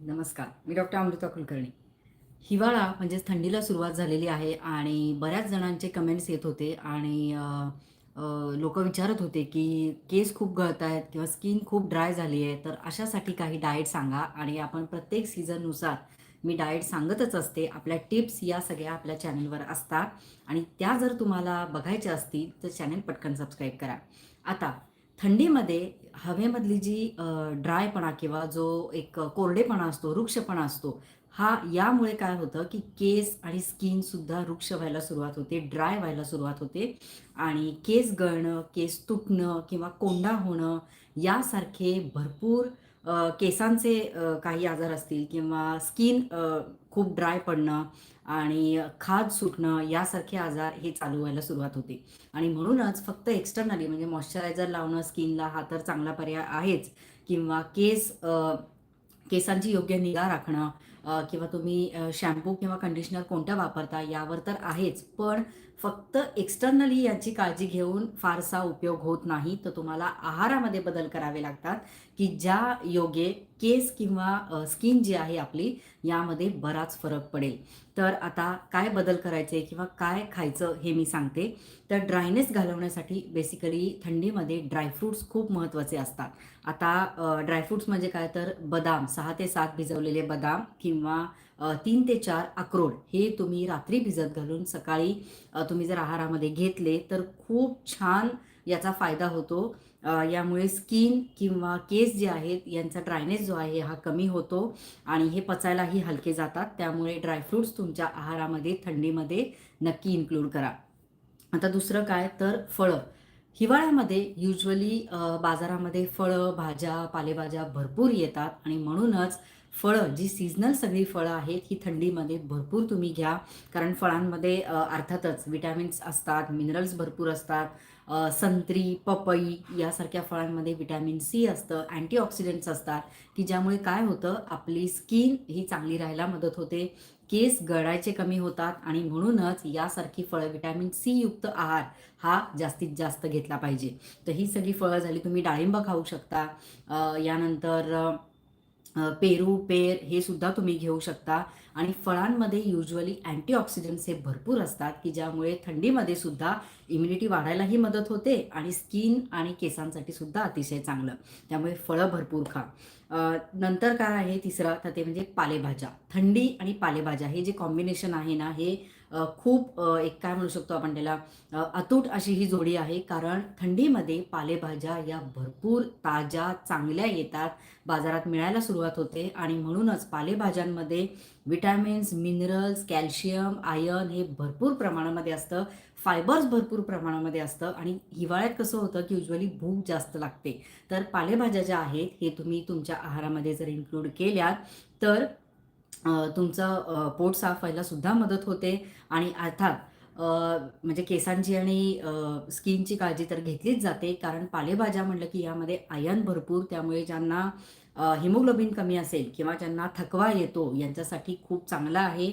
नमस्कार मी डॉक्टर अमृता कुलकर्णी. हिवाळा म्हणजेच थंडीला सुरुवात झालेली आहे आणि बऱ्याच जणांचे कमेंट्स येत होते आणि लोक विचारत होते की केस खूप गळत आहेत किंवा स्किन खूप ड्राय झाली आहे तर अशासाठी काही डाएट सांगा आणि आपण प्रत्येक सीझननुसार मी डाएट सांगतच असते. आपल्या टिप्स या सगळ्या आपल्या चॅनलवर असतात आणि त्या जर तुम्हाला बघायच्या असतील तर चॅनल पटकन सबस्क्राईब करा. आता थंडीमध्ये हवेमधली जी ड्रायपणा किंवा जो एक कोरडेपणा असतो वृक्षपणा असतो हा यामुळे काय होतं की केस आणि स्किन सुद्धा वृक्ष व्हायला सुरुवात होते ड्राय व्हायला सुरुवात होते आणि केस गळणं केस तुटणं किंवा कोंडा होणं यासारखे भरपूर केसांचे काही आजार असतील किंवा स्किन खूप ड्राय पडणं आणि खाज सुटणं यासारखे आजार हे चालू व्हायला सुरुवात होते. आणि म्हणूनच फक्त एक्सटर्नली म्हणजे मॉइश्चरायझर लावणं स्किनला हा तर चांगला पर्याय आहेच. किंवा केस केसांची योग्य निगा राखणं किंवा तुम्ही शॅम्पू किंवा कंडिशनर कोणत्या वापरता यावर तर आहेच. पण फक्त एक्सटर्नली याची काळजी घेऊन फारसा उपयोग होत नाही. तर तुम्हाला आहारामध्ये बदल करावे लागतात की ज्या योगे केस किंवा स्किन जी आहे आपली यामध्ये बराच फरक पडेल. तर आता काय बदल करायचे किंवा काय खायचं हे मी सांगते. तर ड्रायनेस घालवण्यासाठी बेसिकली थंडीमध्ये ड्रायफ्रूट्स खूप महत्त्वाचे असतात. आता ड्रायफ्रूट्स म्हणजे काय? तर बदाम सहा ते सात भिजवलेले बदाम किंवा तीन ते चार अक्रोड हे तुम्ही रात्री भिजत घालून सकाळी तुम्ही जर आहारामध्ये घेतले तर खूप छान याचा फायदा होतो. यामुळे स्किन किंवा केस जे आहेत यांचा ड्रायनेस जो आहे हा कमी होतो आणि हे पचायलाही हलके जातात. त्यामुळे ड्रायफ्रूट्स तुमच्या आहारामध्ये थंडीमध्ये नक्की इन्क्लूड करा. आता दुसरं काय? तर फळं. हिवाळ्यामध्ये युजली बाजारामध्ये फळं भाज्या पालेभाज्या भरपूर येतात आणि म्हणूनच फळं जी सीझनल सगळी फळं आहेत ही थंडीमध्ये भरपूर तुम्ही घ्या. कारण फळांमध्ये अर्थातच विटॅमिन्स असतात मिनरल्स भरपूर असतात. संत्री पपई यासारख्या फळांमध्ये विटॅमिन सी असतं अँटीऑक्सिडंट्स असतात की ज्यामुळे काय होतं आपली स्किन ही चांगली राहायला मदत होते केस गळायचे कमी होतात आणि म्हणूनच यासारखी फळं विटॅमिन सी युक्त आहार हा जास्तीत जास्त घेतला पाहिजे. तर ही सगळी फळं झाली तुम्ही डाळिंब खाऊ शकता. यानंतर पेरू पेर हे सुद्धा तुम्ही घेऊ शकता. आणि फळांमध्ये युजली अँटीऑक्सिडंट्स हे भरपूर असतात की ज्यामुळे थंडीमध्ये सुद्धा इम्युनिटी वाढायलाही मदत होते आणि स्किन आणि केसांसाठी सुद्धा अतिशय चांगलं. त्यामुळे फळं भरपूर खा. नंतर काय आहे तिसरं? तर ते म्हणजे पालेभाज्या. थंडी आणि पालेभाज्या हे जे कॉम्बिनेशन आहे ना हे खूप एक काय म्हणू शकतो आपण त्याला अतूट अशी ही जोडी आहे. कारण थंडीमध्ये पालेभाज्या या भरपूर ताज्या चांगल्या येतात. बाजारात मिळायला सुरुवात होते आणि म्हणूनच पालेभाज्यांमध्ये विटॅमिन्स मिनरल्स कॅल्शियम आयर्न हे भरपूर प्रमाणामध्ये असतं. फायबर्स भरपूर प्रमाणामध्ये असतं आणि हिवाळ्यात कसं होतं की युजली भूक जास्त लागते. तर पालेभाज्या ज्या आहेत हे तुम्ही तुमच्या आहारामध्ये जर इन्क्लूड केल्यात तर तुमचं पोट साफ व्हायला सुद्धा मदत होते. आणि अर्थात म्हणजे केसांची आणि स्किनची काळजी तर घेतलीच जाते. कारण पालेभाज्या म्हटलं की यामध्ये आयन भरपूर त्यामुळे ज्यांना हिमोग्लोबिन कमी असेल किंवा ज्यांना थकवा येतो यांच्यासाठी खूप चांगला आहे.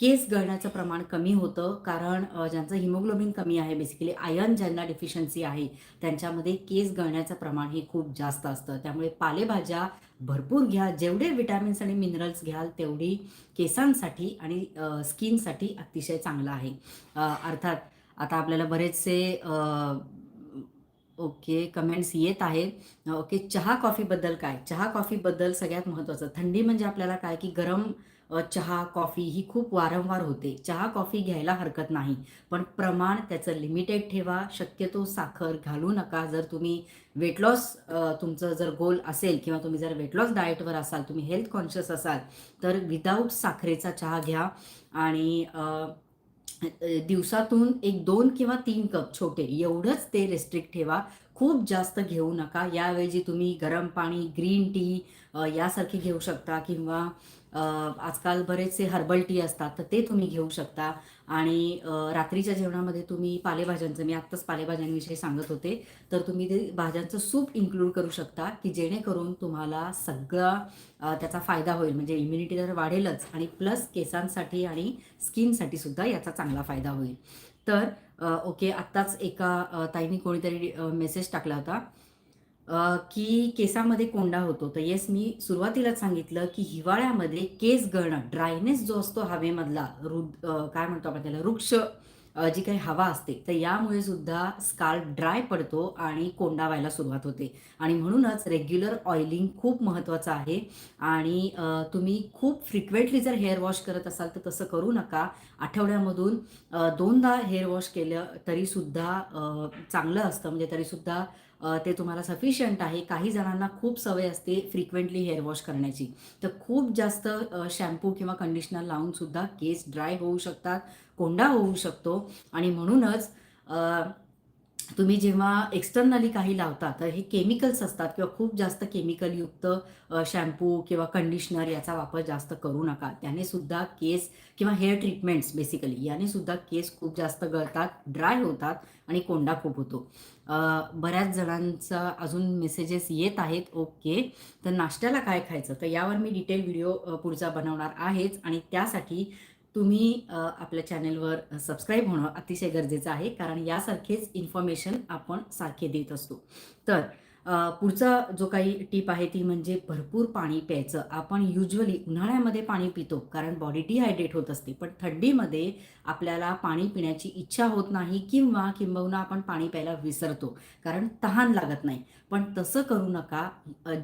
केस गळण्याचं प्रमाण कमी होतं कारण ज्यांचं हिमोग्लोबिन कमी आहे बेसिकली आयर्न ज्यांना डिफिशियन्सी आहे त्यांच्यामध्ये केस गळण्याचं प्रमाण हे खूप जास्त असतं. त्यामुळे पालेभाज्या भरपूर घ्या जेवढे विटॅमिन्स आणि मिनरल्स घ्याल तेवढी केसांसाठी आणि स्किनसाठी अतिशय चांगलं आहे. अर्थात आता आपल्याला बरेचसे ओके कमेंट्स येत आहेत. ओके चहा कॉफीबद्दल काय? चहा कॉफीबद्दल सगळ्यात महत्त्वाचं थंडी म्हणजे आपल्याला काय? की गरम चहा कॉफी ही खूप वारंवार होते. चहा कॉफी घ्यायला हरकत नाही. पण प्रमाण त्याचं लिमिटेड ठेवा. शक्यतो साखर घालू नका. जर तुम्ही वेट लॉस तुमचं जर गोल असेल किंवा तुम्ही जर वेट लॉस डाएटवर असाल तुम्ही हेल्थ कॉन्शियस असाल तर विदाऊट साखरेचा चहा घ्या. आणि दिवसातून एक दोन किंवा तीन कप छोटे एवढंच ते रेस्ट्रिक्ट ठेवा. खूप जास्त घेऊ नका. याऐवजी तुम्ही गरम पाणी ग्रीन टी यासारखी यासारखे घेऊ शकता किंवा आजकाल बरेचसे हर्बल टी असतात तर ते तुम्ही घेऊ शकता. आणि रात्रीच्या जेवणामध्ये तुम्ही पालेभाज्यांचं मी आत्ताच पालेभाज्यांविषयी सांगत होते तर तुम्ही ते भाज्यांचं सूप इन्क्लूड करू शकता की जेणेकरून तुम्हाला सगळा त्याचा फायदा होईल. म्हणजे इम्युनिटी तर वाढेलच आणि प्लस केसांसाठी आणि स्किनसाठी सुद्धा याचा चांगला फायदा होईल. तर ओके आत्ताच एका ताईने कोणीतरी मेसेज टाकला होता की केसामध्ये कोंडा होतो. तर येस मी सुरुवातीलाच सांगितलं, की हिवाळ्यामध्ये केस गळणं, ड्रायनेस जो असतो हवेमधला रुद काय म्हणतो आपण त्याला वृक्ष जी काही हवा असते, तर यामुळे सुद्धा स्काल्प ड्राय पडतो आणि कोंडा व्हायला सुरुवात होते आणि म्हणूनच रेग्युलर ऑइलिंग खूप महत्त्वाचं आहे आणि तुम्ही खूप फ्रिक्वेंटली जर हेअर वॉश करत असाल, तर तसं करू नका. आठवड्यामधून दोनदा हेअर वॉश केलं तरीसुद्धा चांगलं असतं. म्हणजे तरीसुद्धा ते तुम्हाला सफिशियंट आहे. काही जणांना खूप सवय असते फ्रिक्वेंटली हेअर वॉश करण्याची. तर खूप जास्त शॅम्पू किंवा कंडिशनर लावून सुद्धा केस ड्राय होऊ शकतात, कोंडा होऊ शकतो आणि म्हणूनच तुम्ही जेव्हा एक्सटर्नली काही लावता, तर हे केमिकल्स असतात किंवा खूप जास्त केमिकलयुक्त शॅम्पू किंवा कंडिशनर याचा वापर जास्त करू नका. त्याने सुद्धा केस किंवा हेअर ट्रीटमेंट्स बेसिकली याने सुद्धा केस खूप जास्त गळतात, ड्राय होतात आणि कोंडा खूप होतो. बऱ्याच जणांचा अजून मेसेजेस येत आहेत. ओके. तर नाश्त्याला काय खायचं? तर यावर मी डिटेल व्हिडिओ पुढचा बनवणार आहेच आणि त्यासाठी तुम्ही आपल्या चॅनेलवर सबस्क्राईब होणं अतिशय गरजेचं आहे. कारण यासारखेच इन्फॉर्मेशन आपण सारखे देत असतो. तर पुढचा जो काही टिप आहे ती म्हणजे भरपूर पाणी प्यायचं. आपण युजली उन्हाळ्यामध्ये पाणी पितो कारण बॉडी डिहायड्रेट होत असते. पण थंडीमध्ये आपल्याला पाणी पिण्याची इच्छा होत नाही किंवा किंबहुना आपण पाणी प्यायला विसरतो. कारण तहान लागत नाही. पण तसं करू नका.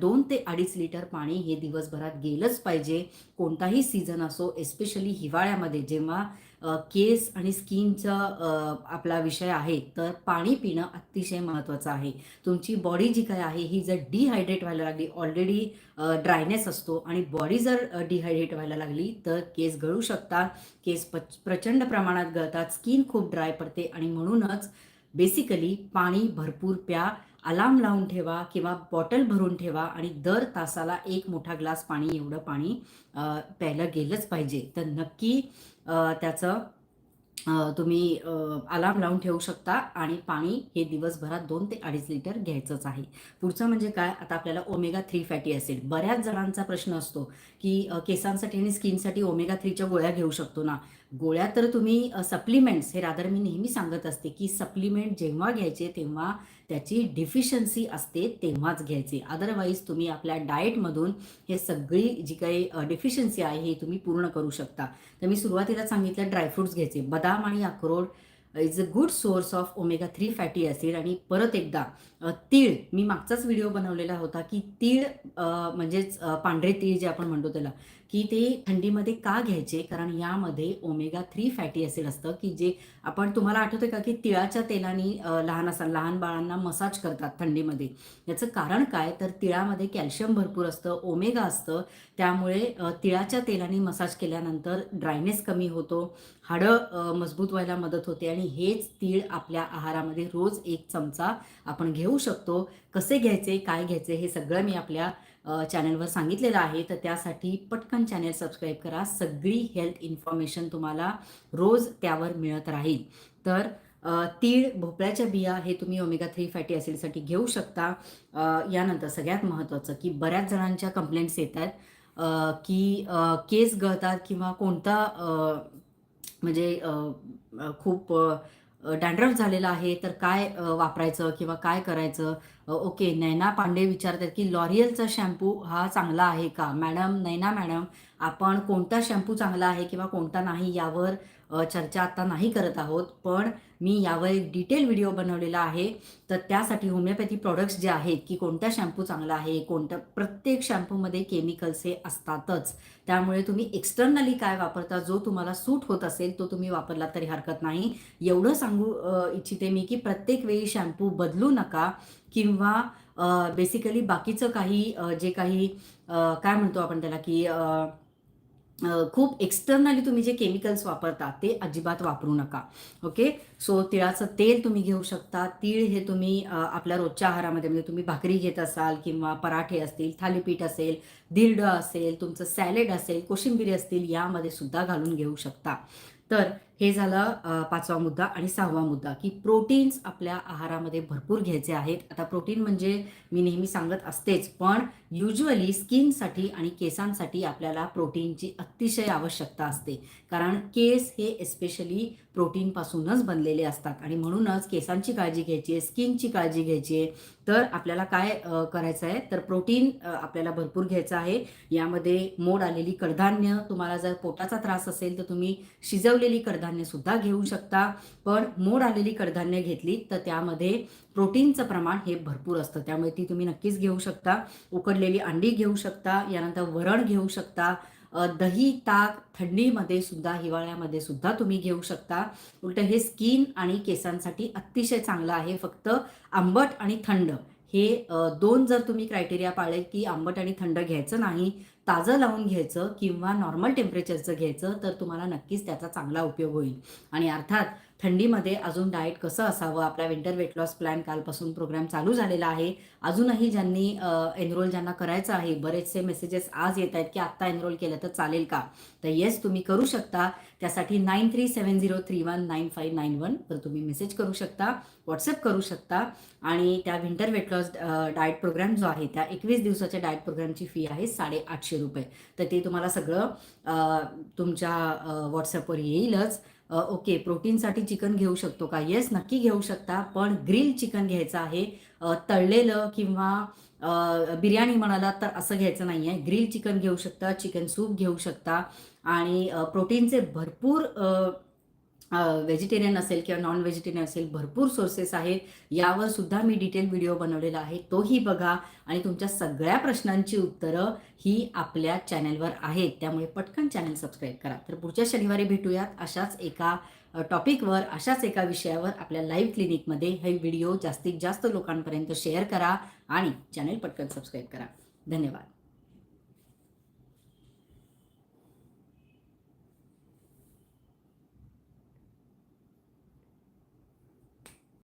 दोन ते 2.5 लिटर पाणी हे दिवसभरात गेलंच पाहिजे. कोणताही सीझन असो, एस्पेशली हिवाळ्यामध्ये जेव्हा केस आणि स्किनचा आपला विषय आहे, तर पाणी पिणं अतिशय महत्त्वाचं आहे. तुमची बॉडी जी काय आहे ही जर डिहायड्रेट व्हायला लागली, ऑलरेडी ड्रायनेस असतो आणि बॉडी जर डिहायड्रेट व्हायला लागली, तर केस गळू शकतात. केस पच प्रचंड प्रमाणात गळतात, स्किन खूप ड्राय पडते आणि म्हणूनच बेसिकली पाणी भरपूर प्या. अलार्म लावून ठेवा किंवा बॉटल भरून ठेवा आणि दर तासाला एक मोठा ग्लास पाणी एवढं पाणी प्यायला प्यायलं गेलंच पाहिजे. तर नक्की त्याचं तुम्ही अलार्म लावून ठेवू शकता आणि पाणी हे दिवसभरात दोन ते 2.5 लिटर घ्यायचंच आहे. पुढचं म्हणजे काय? आता आपल्याला ओमेगा थ्री फॅटी ॲसिड बऱ्याच जणांचा प्रश्न असतो, की केसांसाठी आणि स्किनसाठी ओमेगा थ्रीच्या गोळ्या घेऊ शकतो ना? गोळ्या तर तुम्ही सप्लिमेंट्स हे रादर मी नेहमी सांगत असते, की सप्लिमेंट जेव्हा घ्यायचे तेव्हा त्याची डिफिशन्सी असते तेव्हाच घ्यायचे. अदरवाईज तुम्ही आपल्या डाएटमधून हे सगळी जी काही डिफिशन्सी आहे हे तुम्ही पूर्ण करू शकता. तर मी सुरुवातीला सांगितलं ड्रायफ्रुट्स घ्यायचे. बदाम आणि अक्रोड is a good source of omega three fatty acid आणि परत एकदा तीळ मी मागचाच व्हिडिओ बनवलेला होता, की तीळ म्हणजेच पांढरे तीळ जे आपण म्हणतो त्याला, की ते थंडीमध्ये का घ्यायचे? कारण यामध्ये ओमेगा थ्री फॅटी ॲसिड असतं, की जे आपण तुम्हाला आठवतंय का, की तिळाच्या तेलाने लहान असा लहान बाळांना मसाज करतात थंडीमध्ये. याचं कारण काय? तर तिळामध्ये कॅल्शियम भरपूर असतं, ओमेगा असतं. त्यामुळे तिळाच्या तेलाने मसाज केल्यानंतर ड्रायनेस कमी होतो, हाडं मजबूत व्हायला मदत होते आणि हेच तीळ आपल्या आहारामध्ये रोज एक चमचा आपण घेऊ शकतो. कसे घ्यायचे, काय घ्यायचे हे सगळं मी आपल्या चॅनलवर सांगितलेलं आहे. तर त्यासाठी पटकन चॅनल सबस्क्राईब करा. सगळी हेल्थ इन्फॉर्मेशन तुम्हाला रोज त्यावर मिळत राहील. तर तीळ, भोपळ्याच्या बिया हे तुम्ही ओमेगा थ्री फॅटी ॲसिडसाठी घेऊ शकता. यानंतर सगळ्यात महत्त्वाचं, की बऱ्याच जणांच्या कंप्लेंट्स येतात की केस गळतात किंवा कोणता म्हणजे खूप डॅन्ड्रफ झालेला आहे, तर काय वापरायचं किंवा काय करायचं? ओके, नैना पांडे विचारतात की लॉरियलचा शॅम्पू हा चांगला आहे का? मॅडम, नैना मॅडम, आपण कोणता शॅम्पू चांगला आहे किंवा कोणता नाही यावर चर्चा आता नाही करत आहोत. पण मी यावर एक डिटेल व्हिडिओ बनवलेला आहे. तर त्यासाठी होमिओपॅथी प्रॉडक्ट्स जे आहेत, की कोणता शॅम्पू चांगला आहे, कोणत्या प्रत्येक शॅम्पूमध्ये केमिकल्स हे असतातच. त्यामुळे तुम्ही एक्सटर्नली काय वापरता, जो तुम्हाला सूट होत असेल, तो तुम्ही वापरला तरी हरकत नाही. एवढं सांगू इच्छिते मी, की प्रत्येक वेळी शॅम्पू बदलू नका किंवा बेसिकली बाकीचं काही जे काही काय म्हणतो आपण त्याला, की खूप एक्सटर्नली तुम्ही जे केमिकल्स वापरता, ते अजिबात वापरू नका. ओके. सो तिळाचं तेल तुम्ही घेऊ शकता. तीळ हे तुम्ही आपल्या रोजच्या आहारामध्ये म्हणजे तुम्ही भाकरी घेत असाल किंवा पराठे असतील, थालीपीठ असेल, धिरडं असेल, तुमचं सॅलेड असेल, कोशिंबिरी असतील, यामध्ये सुद्धा घालून घेऊ शकता. तर हे झालं पाचवा मुद्दा आणि सहावा मुद्दा की प्रोटीन्स आपल्या आहारामध्ये भरपूर घ्यायचे आहेत. आता प्रोटीन म्हणजे मी नेहमी सांगत असतेच पण युजली स्किनसाठी आणि केसांसाठी आपल्याला प्रोटीनची अतिशय आवश्यकता असते. कारण केस हे एस्पेशली प्रोटीनपासूनच बनलेले असतात आणि म्हणूनच केसांची काळजी घ्यायची आहे स्किनची काळजी घ्यायची आहे. तर आपल्याला काय करायचं आहे? तर प्रोटीन आपल्याला भरपूर घ्यायचं आहे. यामध्ये मोड आलेली कडधान्य तुम्हाला जर पोटाचा त्रास असेल तर तुम्ही शिजवलेली कडधान्य सुद्धा घेऊ शकता. पण मोड आलेली कडधान्य घेतली तर त्यामध्ये प्रोटीनचं प्रमाण हे भरपूर असतं. त्यामुळे ती तुम्ही नक्कीच घेऊ शकता. उकडलेली अंडी घेऊ शकता यानंतर वरण घेऊ शकता दही ताक थंडीमध्ये सुद्धा हिवाळ्यामध्ये सुद्धा तुम्ही घेऊ शकता. उलट हे स्किन आणि केसांसाठी अतिशय चांगलं आहे. फक्त आंबट आणि थंड. हे दोन जर तुम्ही क्रायटेरिया पाळले की आंबट आणि थंड घ्यायचं नाही ताजं लावून घ्यायचं किंवा नॉर्मल टेम्परेचरचं घ्यायचं तर तुम्हाला नक्कीच त्याचा चांगला उपयोग होईल. आणि अर्थात थंडीमध्ये अजून डाएट कसं असावं? आपला विंटर वेट लॉस प्लॅन कालपासून प्रोग्राम चालू झालेला आहे. अजूनही ज्यांनी एनरोल ज्यांना करायचं आहे बरेचसे मेसेजेस आज येत आहेत की आत्ता एनरोल केलं तर चालेल का? तर येस तुम्ही करू शकता. त्यासाठी nine three seven zero three one nine five nine वनवर तुम्ही मेसेज करू शकता व्हॉट्सअप करू शकता. आणि त्या winter weight loss diet program जो आहे त्या एकवीस दिवसाच्या डाएट प्रोग्रामची फी आहे साडेआठशे रुपये. तर ते तुम्हाला सगळं तुमच्या व्हॉट्सअपवर येईलच. ओके प्रोटीनसाठी चिकन घेऊ शकतो का? येस नक्की घेऊ शकता. पण ग्रिल चिकन घ्यायचं आहे. तळलेलं किंवा बिर्याणी म्हणाला तर असं घ्यायचं नाही आहे ग्रिल चिकन घेऊ शकता चिकन सूप घेऊ शकता. आणि प्रोटीनचे भरपूर व्हेजिटेरियन असेल किंवा नॉन व्हेजिटेरियन असेल भरपूर सोर्सेस आहेत. यावर सुद्धा मी डिटेल व्हिडिओ बनवलेला आहे. तोही बघा आणि तुमच्या सगळ्या प्रश्नांची उत्तरं ही आपल्या चॅनलवर आहेत. त्यामुळे पटकन चॅनल सबस्क्राईब करा. तर पुढच्या शनिवारी भेटूयात अशाच एका टॉपिकवर अशाच एका विषयावर आपल्या लाईव्ह क्लिनिकमध्ये हे व्हिडिओ जास्तीत जास्त लोकांपर्यंत शेअर करा आणि चॅनल पटकन सबस्क्राईब करा. धन्यवाद.